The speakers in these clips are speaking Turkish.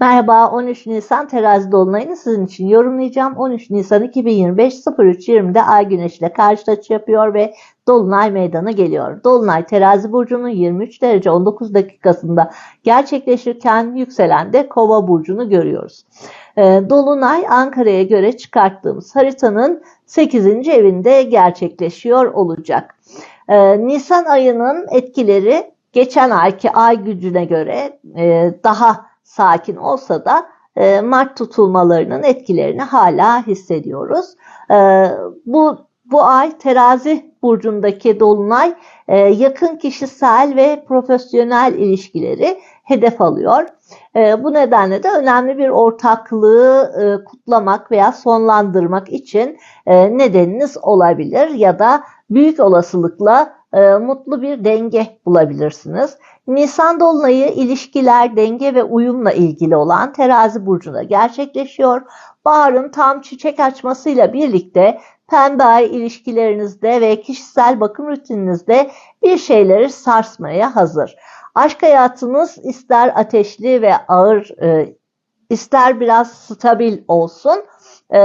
Merhaba 13 Nisan terazi dolunayını sizin için yorumlayacağım. 13 Nisan 2025 03.20'de Ay Güneş ile karşı açı yapıyor ve Dolunay meydana geliyor. Dolunay terazi burcunun 23 derece 19 dakikasında gerçekleşirken yükselen de kova burcunu görüyoruz. Ee, Dolunay Ankara'ya göre çıkarttığımız haritanın 8. evinde gerçekleşiyor olacak. Ee, Nisan ayının etkileri geçen ayki ay gücüne göre e, daha sakin olsa da e, Mart tutulmalarının etkilerini hala hissediyoruz. E, bu bu ay terazi burcundaki dolunay e, yakın kişisel ve profesyonel ilişkileri hedef alıyor. E, bu nedenle de önemli bir ortaklığı e, kutlamak veya sonlandırmak için e, nedeniniz olabilir ya da büyük olasılıkla e, mutlu bir denge bulabilirsiniz. Nisan Dolunay'ı ilişkiler, denge ve uyumla ilgili olan terazi burcunda gerçekleşiyor. Baharın tam çiçek açmasıyla birlikte pembe ay ilişkilerinizde ve kişisel bakım rutininizde bir şeyleri sarsmaya hazır. Aşk hayatınız ister ateşli ve ağır, e, ister biraz stabil olsun. E,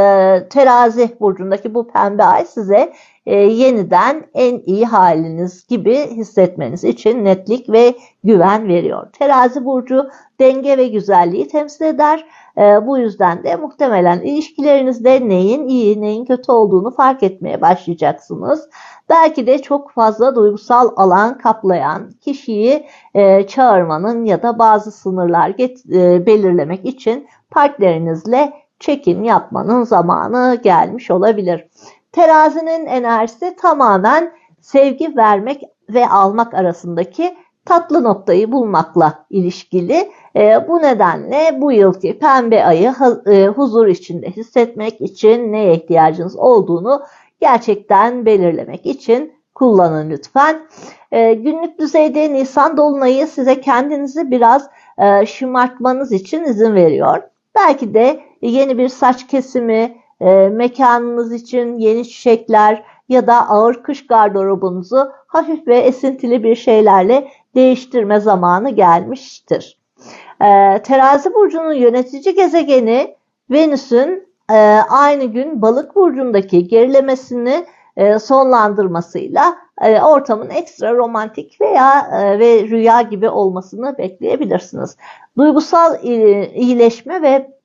terazi burcundaki bu pembe ay size e, yeniden en iyi haliniz gibi hissetmeniz için netlik ve güven veriyor. Terazi burcu denge ve güzelliği temsil eder. E, bu yüzden de muhtemelen ilişkilerinizde neyin iyi neyin kötü olduğunu fark etmeye başlayacaksınız. Belki de çok fazla duygusal alan kaplayan kişiyi e, çağırmanın ya da bazı sınırlar get, e, belirlemek için partnerinizle çekim yapmanın zamanı gelmiş olabilir. Terazinin enerjisi tamamen sevgi vermek ve almak arasındaki tatlı noktayı bulmakla ilişkili. E, bu nedenle bu yılki pembe ayı e, huzur içinde hissetmek için neye ihtiyacınız olduğunu gerçekten belirlemek için kullanın lütfen. E, günlük düzeyde Nisan Dolunay'ı size kendinizi biraz e, şımartmanız için izin veriyor. Belki de yeni bir saç kesimi, e, mekanınız için yeni çiçekler ya da ağır kış gardırobunuzu hafif ve esintili bir şeylerle değiştirme zamanı gelmiştir. E, terazi burcunun yönetici gezegeni Venüs'ün e, aynı gün balık burcundaki gerilemesini e, sonlandırmasıyla e, ortamın ekstra romantik veya e, ve rüya gibi olmasını bekleyebilirsiniz. Duygusal iyileşme ve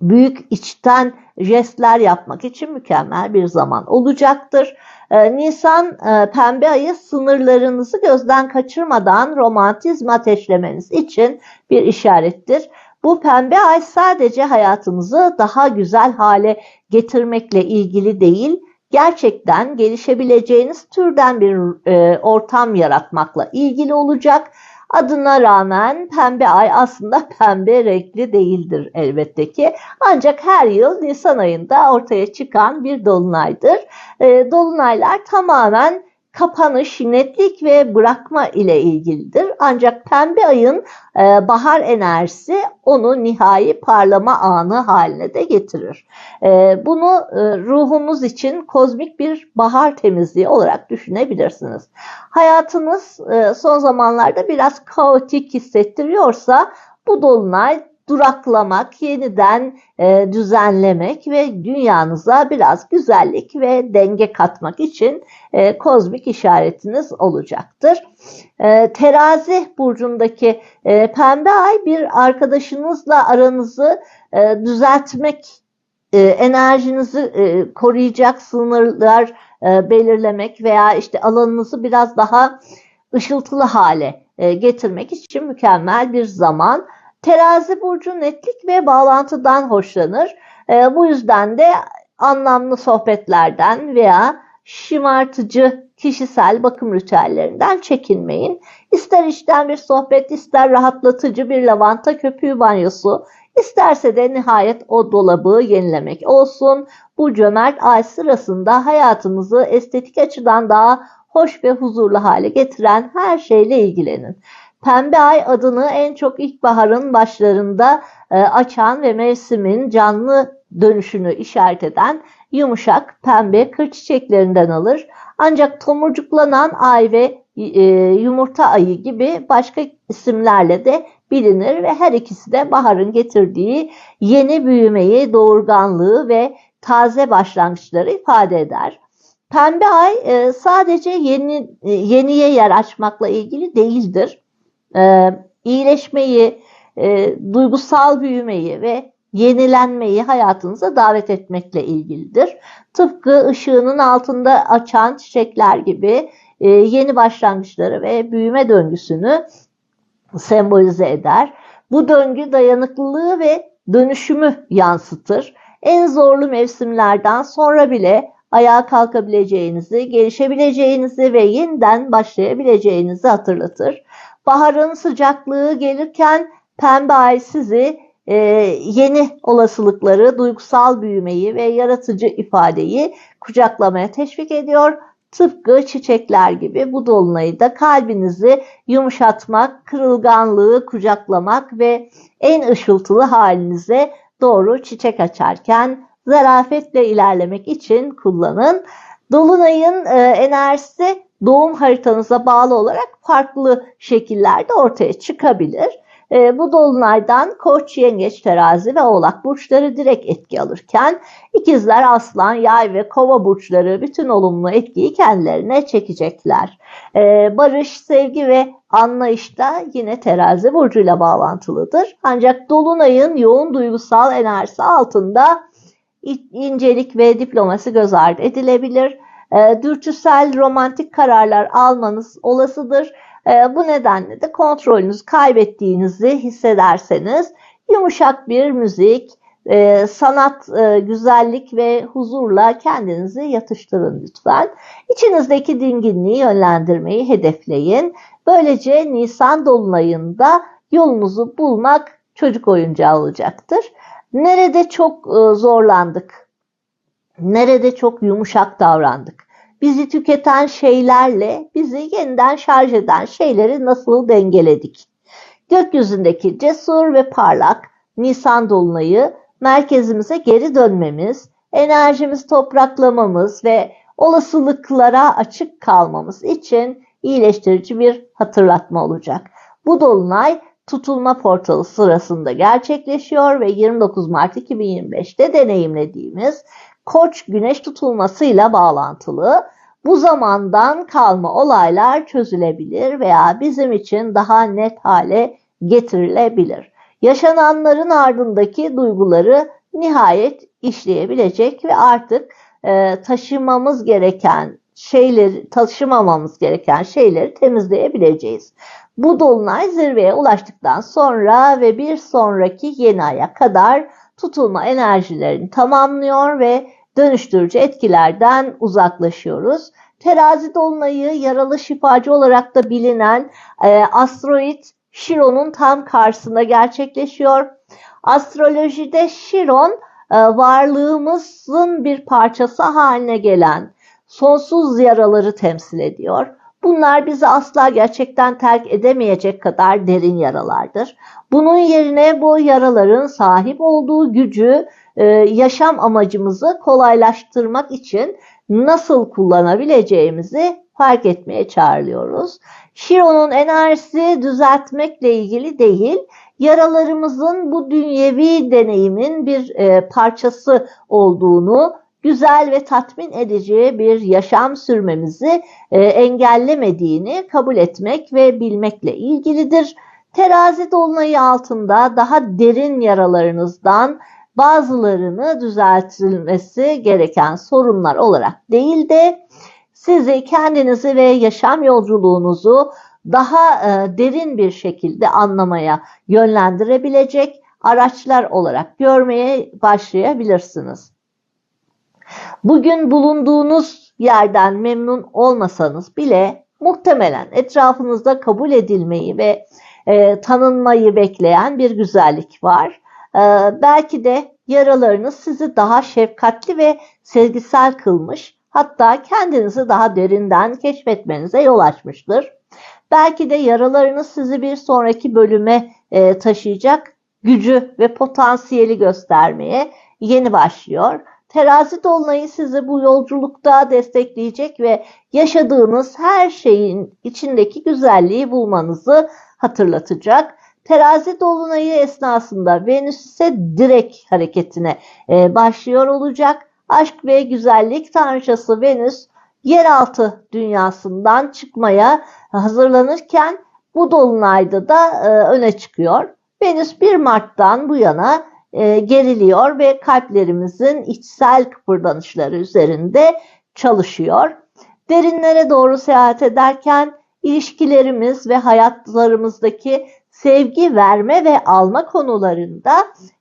büyük içten jestler yapmak için mükemmel bir zaman olacaktır. Ee, Nisan e, pembe ayı sınırlarınızı gözden kaçırmadan romantizm ateşlemeniz için bir işarettir. Bu pembe ay sadece hayatımızı daha güzel hale getirmekle ilgili değil, gerçekten gelişebileceğiniz türden bir e, ortam yaratmakla ilgili olacak Adına rağmen pembe ay aslında pembe renkli değildir elbette ki. Ancak her yıl Nisan ayında ortaya çıkan bir dolunaydır. E, dolunaylar tamamen kapanış, netlik ve bırakma ile ilgilidir. Ancak pembe ayın e, bahar enerjisi onu nihai parlama anı haline de getirir. E, bunu e, ruhunuz için kozmik bir bahar temizliği olarak düşünebilirsiniz. Hayatınız e, son zamanlarda biraz kaotik hissettiriyorsa bu dolunay duraklamak, yeniden e, düzenlemek ve dünyanıza biraz güzellik ve denge katmak için e, kozmik işaretiniz olacaktır. E, terazi burcundaki e, pembe ay bir arkadaşınızla aranızı e, düzeltmek, e, enerjinizi e, koruyacak sınırlar e, belirlemek veya işte alanınızı biraz daha ışıltılı hale e, getirmek için mükemmel bir zaman. Terazi burcu netlik ve bağlantıdan hoşlanır. E, bu yüzden de anlamlı sohbetlerden veya şımartıcı kişisel bakım ritüellerinden çekinmeyin. İster içten bir sohbet, ister rahatlatıcı bir lavanta köpüğü banyosu, isterse de nihayet o dolabı yenilemek olsun. Bu cömert ay sırasında hayatımızı estetik açıdan daha hoş ve huzurlu hale getiren her şeyle ilgilenin. Pembe ay adını en çok ilkbaharın başlarında e, açan ve mevsimin canlı dönüşünü işaret eden yumuşak pembe kır çiçeklerinden alır. Ancak tomurcuklanan ay ve e, yumurta ayı gibi başka isimlerle de bilinir ve her ikisi de baharın getirdiği yeni büyümeyi, doğurganlığı ve taze başlangıçları ifade eder. Pembe ay e, sadece yeni e, yeniye yer açmakla ilgili değildir. E, iyileşmeyi, e, duygusal büyümeyi ve yenilenmeyi hayatınıza davet etmekle ilgilidir. Tıpkı ışığının altında açan çiçekler gibi e, yeni başlangıçları ve büyüme döngüsünü sembolize eder. Bu döngü dayanıklılığı ve dönüşümü yansıtır. En zorlu mevsimlerden sonra bile ayağa kalkabileceğinizi, gelişebileceğinizi ve yeniden başlayabileceğinizi hatırlatır. Baharın sıcaklığı gelirken pembe ay sizi e, yeni olasılıkları, duygusal büyümeyi ve yaratıcı ifadeyi kucaklamaya teşvik ediyor. Tıpkı çiçekler gibi bu dolunayı da kalbinizi yumuşatmak, kırılganlığı kucaklamak ve en ışıltılı halinize doğru çiçek açarken zarafetle ilerlemek için kullanın. Dolunayın e, enerjisi doğum haritanıza bağlı olarak farklı şekillerde ortaya çıkabilir. E, bu dolunaydan koç, yengeç, terazi ve oğlak burçları direkt etki alırken ikizler, aslan, yay ve kova burçları bütün olumlu etkiyi kendilerine çekecekler. E, barış, sevgi ve anlayışta yine terazi burcuyla bağlantılıdır. Ancak dolunayın yoğun duygusal enerjisi altında incelik ve diplomasi göz ardı edilebilir. E, dürtüsel romantik kararlar almanız olasıdır e, bu nedenle de kontrolünüzü kaybettiğinizi hissederseniz yumuşak bir müzik, e, sanat, e, güzellik ve huzurla kendinizi yatıştırın lütfen. İçinizdeki dinginliği yönlendirmeyi hedefleyin. Böylece Nisan Dolunay'ında yolunuzu bulmak çocuk oyuncağı olacaktır. Nerede çok e, zorlandık? Nerede çok yumuşak davrandık? bizi tüketen şeylerle bizi yeniden şarj eden şeyleri nasıl dengeledik? Gökyüzündeki cesur ve parlak Nisan Dolunay'ı merkezimize geri dönmemiz, enerjimizi topraklamamız ve olasılıklara açık kalmamız için iyileştirici bir hatırlatma olacak. Bu dolunay tutulma portalı sırasında gerçekleşiyor ve 29 Mart 2025'te deneyimlediğimiz Koç güneş tutulmasıyla bağlantılı. Bu zamandan kalma olaylar çözülebilir veya bizim için daha net hale getirilebilir. Yaşananların ardındaki duyguları nihayet işleyebilecek ve artık e, taşımamız gereken şeyleri, taşımamamız gereken şeyleri temizleyebileceğiz. Bu dolunay zirveye ulaştıktan sonra ve bir sonraki yeni aya kadar tutulma enerjilerini tamamlıyor ve dönüştürücü etkilerden uzaklaşıyoruz. Terazi dolunayı yaralı şifacı olarak da bilinen e, asteroid Chiron'un tam karşısında gerçekleşiyor. Astrolojide Chiron e, varlığımızın bir parçası haline gelen sonsuz yaraları temsil ediyor. Bunlar bizi asla gerçekten terk edemeyecek kadar derin yaralardır. Bunun yerine bu yaraların sahip olduğu gücü e, yaşam amacımızı kolaylaştırmak için nasıl kullanabileceğimizi fark etmeye çağrılıyoruz. Şiron'un enerjisi düzeltmekle ilgili değil, yaralarımızın bu dünyevi deneyimin bir e, parçası olduğunu, güzel ve tatmin edici bir yaşam sürmemizi e, engellemediğini kabul etmek ve bilmekle ilgilidir. Terazi dolunayı altında daha derin yaralarınızdan bazılarını düzeltilmesi gereken sorunlar olarak değil de sizi kendinizi ve yaşam yolculuğunuzu daha e, derin bir şekilde anlamaya yönlendirebilecek araçlar olarak görmeye başlayabilirsiniz. Bugün bulunduğunuz yerden memnun olmasanız bile muhtemelen etrafınızda kabul edilmeyi ve e, tanınmayı bekleyen bir güzellik var. E, belki de yaralarınız sizi daha şefkatli ve sevgisel kılmış, hatta kendinizi daha derinden keşfetmenize yol açmıştır. Belki de yaralarınız sizi bir sonraki bölüme e, taşıyacak gücü ve potansiyeli göstermeye yeni başlıyor. Terazi dolunayı sizi bu yolculukta destekleyecek ve yaşadığınız her şeyin içindeki güzelliği bulmanızı hatırlatacak. Terazi dolunayı esnasında Venüs ise direkt hareketine e, başlıyor olacak. Aşk ve güzellik tanrıçası Venüs yeraltı dünyasından çıkmaya hazırlanırken bu dolunayda da e, öne çıkıyor. Venüs 1 Mart'tan bu yana e, geriliyor ve kalplerimizin içsel kıpırdanışları üzerinde çalışıyor. Derinlere doğru seyahat ederken ilişkilerimiz ve hayatlarımızdaki sevgi verme ve alma konularında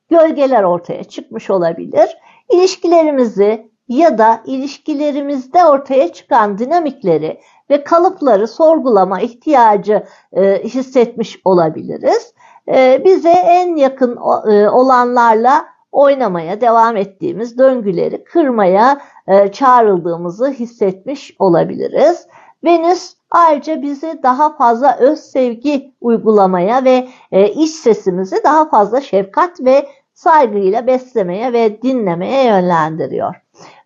gölgeler ortaya çıkmış olabilir. İlişkilerimizi ya da ilişkilerimizde ortaya çıkan dinamikleri ve kalıpları sorgulama ihtiyacı e, hissetmiş olabiliriz. E, bize en yakın e, olanlarla oynamaya devam ettiğimiz döngüleri kırmaya e, çağrıldığımızı hissetmiş olabiliriz. Venüs ayrıca bizi daha fazla öz sevgi uygulamaya ve e, iç sesimizi daha fazla şefkat ve saygıyla beslemeye ve dinlemeye yönlendiriyor.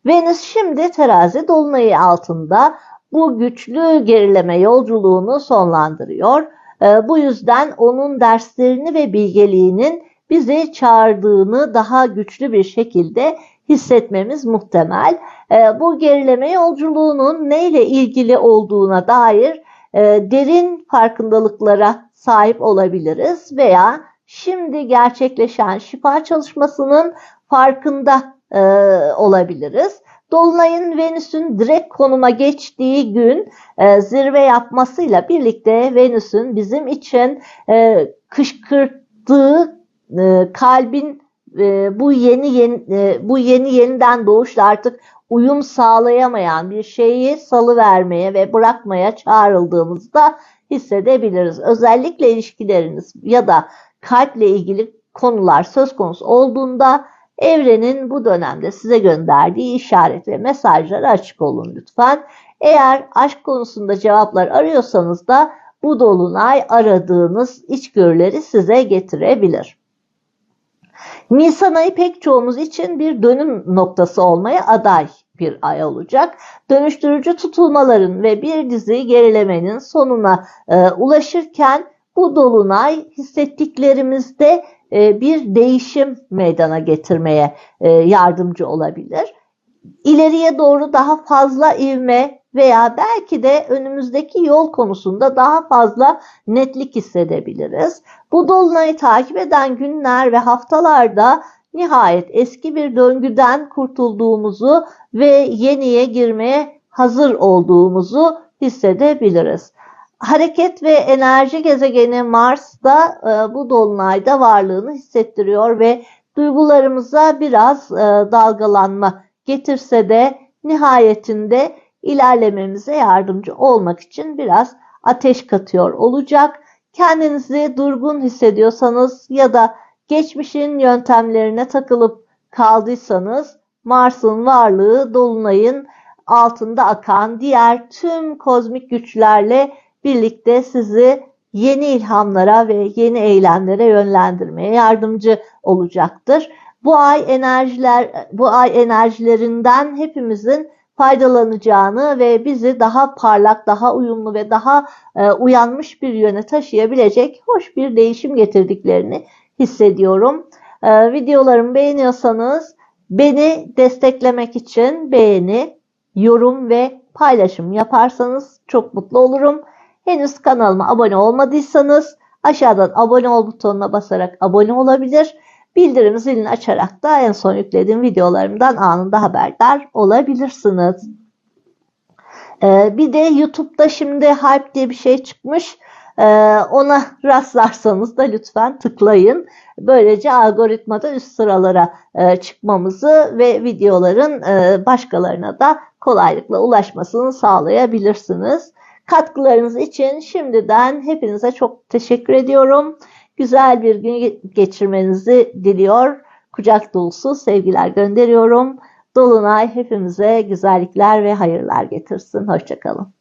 Venüs şimdi terazi dolunayı altında bu güçlü gerileme yolculuğunu sonlandırıyor. E, bu yüzden onun derslerini ve bilgeliğinin bizi çağırdığını daha güçlü bir şekilde hissetmemiz muhtemel. E, bu gerileme yolculuğunun neyle ilgili olduğuna dair e, derin farkındalıklara sahip olabiliriz veya şimdi gerçekleşen şifa çalışmasının farkında e, olabiliriz. Dolunayın Venüs'ün direkt konuma geçtiği gün e, zirve yapmasıyla birlikte Venüs'ün bizim için e, kışkırttığı e, kalbin e, bu yeni, yeni e, bu yeni yeniden doğuşla artık uyum sağlayamayan bir şeyi salı vermeye ve bırakmaya çağrıldığımızda hissedebiliriz. Özellikle ilişkileriniz ya da kalple ilgili konular söz konusu olduğunda evrenin bu dönemde size gönderdiği işaret ve mesajlara açık olun lütfen. Eğer aşk konusunda cevaplar arıyorsanız da bu dolunay aradığınız içgörüleri size getirebilir. Nisan ayı pek çoğumuz için bir dönüm noktası olmaya aday bir ay olacak. Dönüştürücü tutulmaların ve bir dizi gerilemenin sonuna e, ulaşırken bu dolunay hissettiklerimizde e, bir değişim meydana getirmeye e, yardımcı olabilir. İleriye doğru daha fazla ivme veya belki de önümüzdeki yol konusunda daha fazla netlik hissedebiliriz. Bu dolunayı takip eden günler ve haftalarda nihayet eski bir döngüden kurtulduğumuzu ve yeniye girmeye hazır olduğumuzu hissedebiliriz. Hareket ve enerji gezegeni Mars da e, bu dolunayda varlığını hissettiriyor ve duygularımıza biraz e, dalgalanma getirse de nihayetinde ilerlememize yardımcı olmak için biraz ateş katıyor olacak. Kendinizi durgun hissediyorsanız ya da geçmişin yöntemlerine takılıp kaldıysanız Mars'ın varlığı dolunayın altında akan diğer tüm kozmik güçlerle birlikte sizi yeni ilhamlara ve yeni eylemlere yönlendirmeye yardımcı olacaktır. Bu ay enerjiler bu ay enerjilerinden hepimizin faydalanacağını ve bizi daha parlak, daha uyumlu ve daha e, uyanmış bir yöne taşıyabilecek hoş bir değişim getirdiklerini hissediyorum. E, videolarımı beğeniyorsanız beni desteklemek için beğeni, yorum ve paylaşım yaparsanız çok mutlu olurum. Henüz kanalıma abone olmadıysanız aşağıdan abone ol butonuna basarak abone olabilir. Bildirim zilini açarak da en son yüklediğim videolarımdan anında haberdar olabilirsiniz. Ee, bir de YouTube'da şimdi Hype diye bir şey çıkmış. Ee, ona rastlarsanız da lütfen tıklayın. Böylece algoritmada üst sıralara e, çıkmamızı ve videoların e, başkalarına da kolaylıkla ulaşmasını sağlayabilirsiniz. Katkılarınız için şimdiden hepinize çok teşekkür ediyorum. Güzel bir gün geçirmenizi diliyor. Kucak dolusu sevgiler gönderiyorum. Dolunay hepimize güzellikler ve hayırlar getirsin. Hoşçakalın.